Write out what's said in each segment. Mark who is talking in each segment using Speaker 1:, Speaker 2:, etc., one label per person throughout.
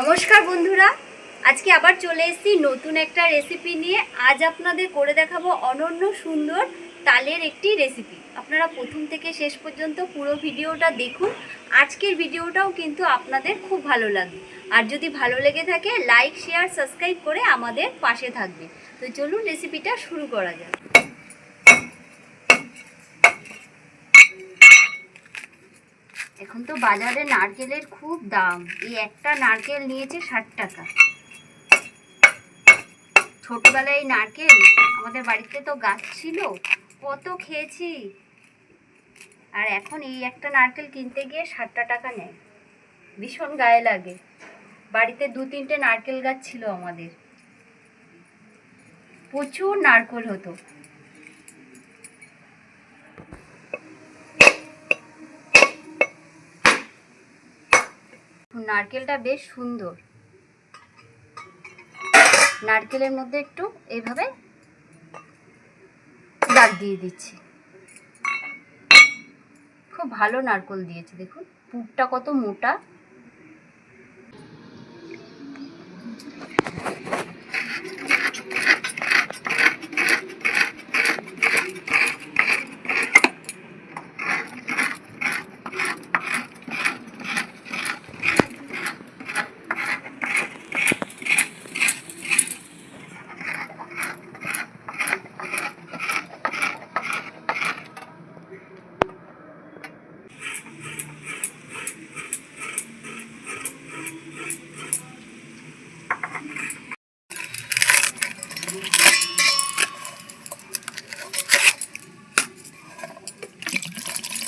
Speaker 1: নমস্কার বন্ধুরা, আজকে আবার চলে এসেছি নতুন একটা রেসিপি নিয়ে। আজ আপনাদের করে দেখাবো অনন্য সুন্দর তালের একটি রেসিপি আপনারা প্রথম থেকে শেষ পর্যন্ত পুরো ভিডিওটা দেখুন। আজকের ভিডিওটাও কিন্তু আপনাদের খুব ভালো লাগবে। আর যদি ভালো লেগে থাকে লাইক শেয়ার সাবস্ক্রাইব করে আমাদের পাশে থাকবে। তো চলুন রেসিপিটা শুরু করা যাক। এখন তো বাজারে নারকেলের খুব দাম। এই একটা নারকেল নিয়েছে ষাট টাকা। ছোটবেলায় এই নারকেল আমাদের বাড়িতে তো গাছ ছিল, কত খেয়েছি। আর এখন এই একটা নারকেল কিনতে গিয়ে ষাটটা টাকা নেয়। ভীষণ গায়ে লাগে। বাড়িতে দু তিনটে নারকেল গাছ ছিল আমাদের। প্রচুর নারকেল হতো। নারকেলটা বেশ সুন্দর। নারকেলের মধ্যে একটু এইভাবে দাগ দিয়ে দিচ্ছি। খুব ভালো নারকেল দিয়েছে, দেখুন, পুরটা কত মোটা।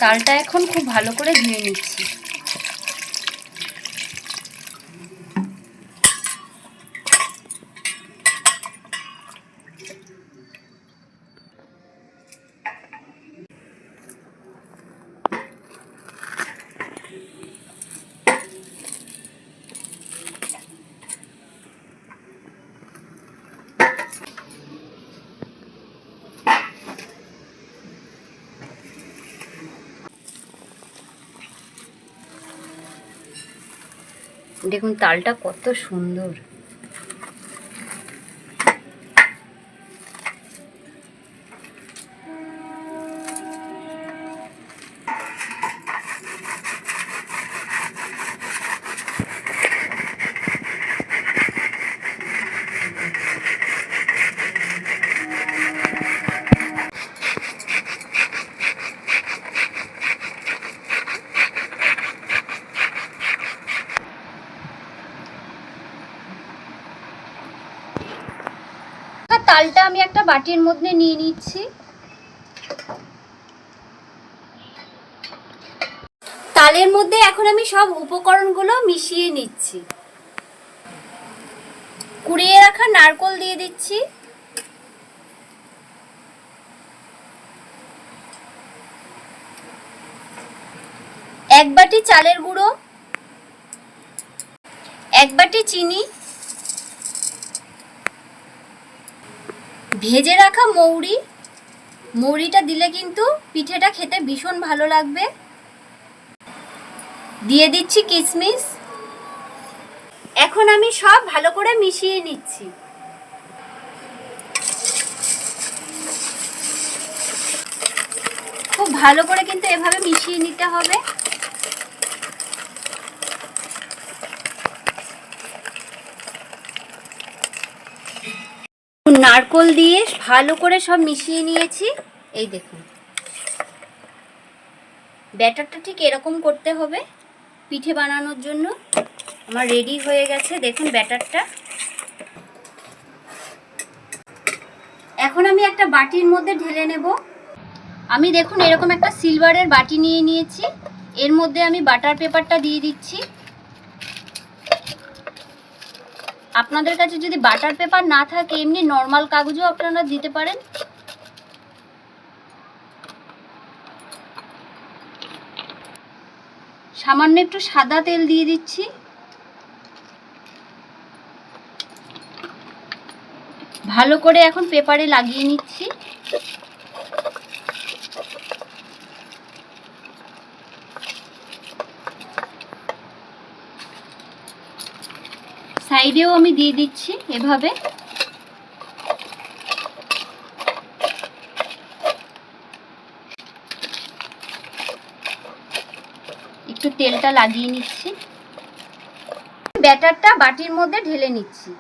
Speaker 1: তালটা এখন খুব ভালো করে ধুয়ে নিচ্ছি। দেখুন তালটা কত সুন্দর। তালটা আমি একটা বাটির মধ্যে নিয়ে নিচ্ছি। তালের মধ্যে এখন আমি সব উপকরণগুলো মিশিয়ে নিচ্ছি। কুড়িয়ে রাখা নারকল দিয়ে দিচ্ছি। এক বাটি চালের গুঁড়ো। এক বাটি চিনি। ভেজে রাখা মৌরি। মৌরিটা দিলে কিন্তু পিঠেটা খেতে ভীষণ ভালো লাগবে। দিয়ে দিচ্ছি কিশমিশ এখন আমি সব ভালো করে মিশিয়ে নিচ্ছি। খুব ভালো করে কিন্তু এভাবে মিশিয়ে নিতে হবে। নারকল দিয়ে ভালো করে সব মিশিয়ে নিয়েছি। এই দেখুন। ব্যাটারটা ঠিক এরকম করতে হবে, পিঠে বানানোর জন্য। আমার রেডি হয়ে গেছে, দেখুন ব্যাটারটা। এখন আমি একটা বাটির মধ্যে ঢেলে নেব। আমি দেখুন এরকম একটা সিলভারের বাটি নিয়ে নিয়েছি। এর মধ্যে আমি বাটার পেপারটা দিয়ে দিচ্ছি। আপনাদের কাছে যদি বাটার পেপার না থাকে, এমনি নর্মাল কাগজও আপনারা দিতে পারেন। সামান্য একটু সাদা তেল দিয়ে দিচ্ছি। ভালো করে এখন পেপারে লাগিয়ে নিচ্ছি। সাইডেও আমি দিয়ে দিচ্ছি এভাবে। একটু তেলটা লাগিয়ে নিচ্ছি। ব্যাটারটা বাটির মধ্যে ঢেলে নিচ্ছি।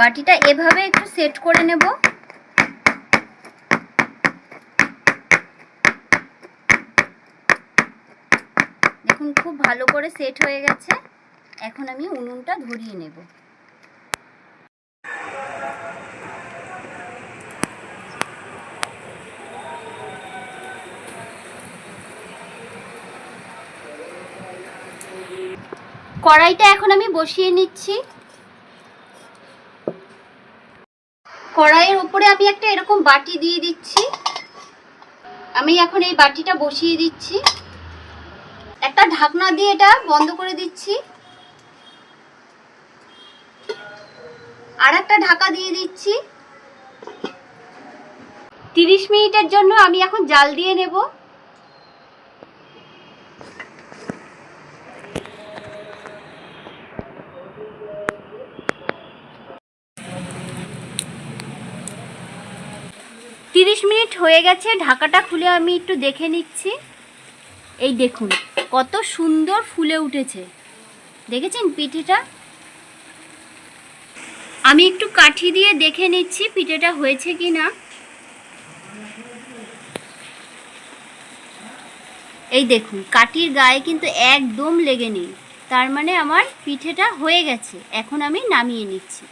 Speaker 1: বাটিটা এভাবে একটু সেট করে নেব। দেখুন, খুব ভালো করে সেট হয়ে গেছে। এখন আমি উনুনটা ধরিয়ে নেব। কড়াইটা এখন আমি বসিয়ে নিচ্ছি। কড়াইয়ের উপরে আমি একটা এরকম বাটি দিয়ে দিচ্ছি। আমি এখন এই বাটিটা বসিয়ে দিচ্ছি। একটা ঢাকনা দিয়ে এটা বন্ধ করে দিচ্ছি। আর একটা ঢাকা দিয়ে দিচ্ছি। তিরিশ মিনিটের জন্য আমি এখন জাল দিয়ে নেব। তিরিশ মিনিট হয়ে গেছে, ঢাকাটা খুলে আমি একটু দেখে নিচ্ছি। এই দেখুন, কত সুন্দর ফুলে উঠেছে। দেখেছেন পিঠেটা? আমি একটু কাঠি দিয়ে দেখে নিচ্ছি পিঠেটা হয়েছে কি না এই দেখুন, কাঠির গায়ে কিন্তু একদম লেগে নেই। তার মানে আমার পিঠেটা হয়ে গেছে, এখন আমি নামিয়ে নিচ্ছি।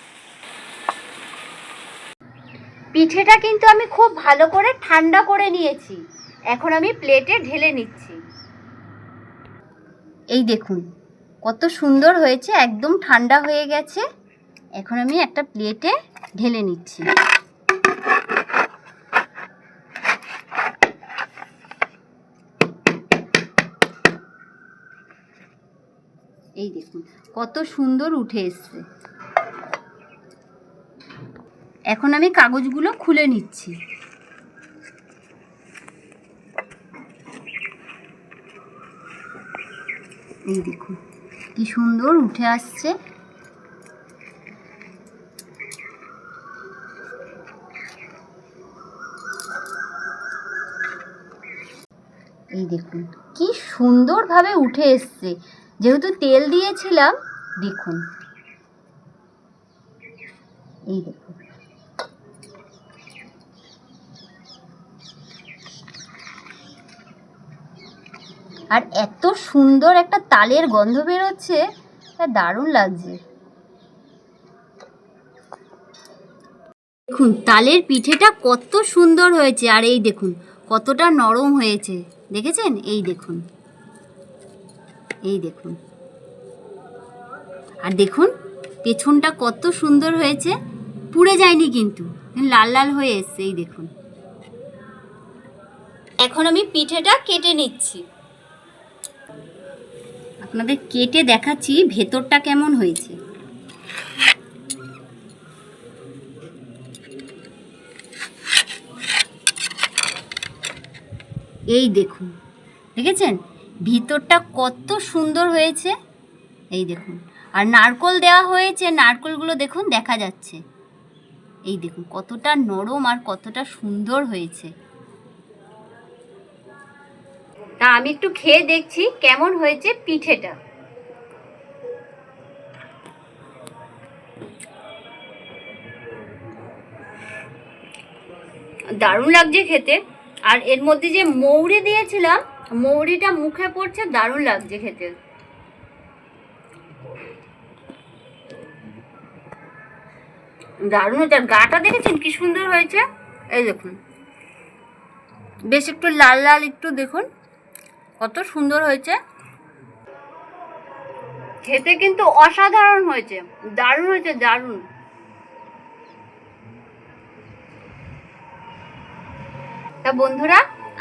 Speaker 1: পিঠেটা কিন্তু আমি খুব ভালো করে ঠান্ডা করে নিয়েছি। এখন আমি প্লেটে ঢেলে নিচ্ছি। এই দেখুন, কত সুন্দর হয়েছে, একদম ঠান্ডা হয়ে গেছে। এখন আমি একটা প্লেটে ঢেলে নিচ্ছি। এই দেখুন, কত সুন্দর উঠে এসছে। এখন আমি কাগজগুলো খুলে নিচ্ছি। এই দেখুন, কি সুন্দর উঠে আসছে। এই দেখুন, কি সুন্দরভাবে উঠে এসছে। যেহেতু তেল দিয়েছিলাম, দেখুন। এই দেখুন আর এত সুন্দর একটা তালের গন্ধ বেরোচ্ছে তা দারুণ লাগছে। দেখুন, তালের পিঠেটা কত সুন্দর হয়েছে, আর এই দেখুন, কতটা নরম হয়েছে। দেখেছেন? এই দেখুন। এই দেখুন। আর দেখুন, পেছনটা কত সুন্দর হয়েছে, পুড়ে যায়নি কিন্তু, লাল লাল হয়ে এসছে, এই দেখুন। এখন আমি পিঠেটা কেটে নিচ্ছি। আপনাদের কেটে দেখাচ্ছি, ভেতরটা কেমন হয়েছে? এই দেখুন, দেখেছেন? ভিতরটা কত সুন্দর হয়েছে। এই দেখুন, আর নারকল দেওয়া হয়েছে, নারকলগুলো দেখুন, দেখা যাচ্ছে। এই দেখুন, কতটা নরম আর কতটা সুন্দর হয়েছে। আমি একটু খেয়ে দেখছি কেমন হয়েছে পিঠেটা। দারুণ লাগছে খেতে। আর এর মধ্যে যে মৌরি দিয়েছিলাম, মৌরিটা মুখে পড়ছে, দারুণ লাগছে খেতে। দারুণ আর গাটা দেখেছেন কি সুন্দর হয়েছে? এই দেখুন। বেশ একটু লাল লাল একটু দেখুন। কত সুন্দর হয়েছে। খেতে কিন্তু অসাধারণ হয়েছে। দারুণ হয়েছে, দারুণ। তা বন্ধুরা,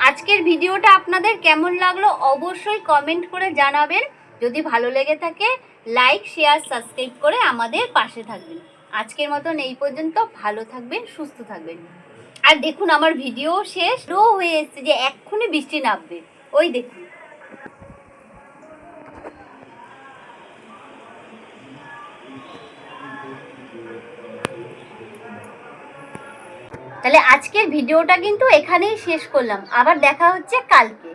Speaker 1: আজকের ভিডিওটা আপনাদের কেমন লাগল অবশ্যই কমেন্ট করে জানাবেন। যদি ভালো লেগে থাকে লাইক শেয়ার সাবস্ক্রাইব করে আমাদের পাশে থাকবেন। আজকের মতন এই পর্যন্ত, ভালো থাকবেন, সুস্থ থাকবেন। আর দেখুন, আমার ভিডিও শেষ। রো হয়ে এসছে যে এক্ষুনি বৃষ্টি নামবে। ওই দেখুন। তাহলে আজকের ভিডিওটা কিন্তু এখানেই শেষ করলাম। আবার দেখা হচ্ছে কালকে।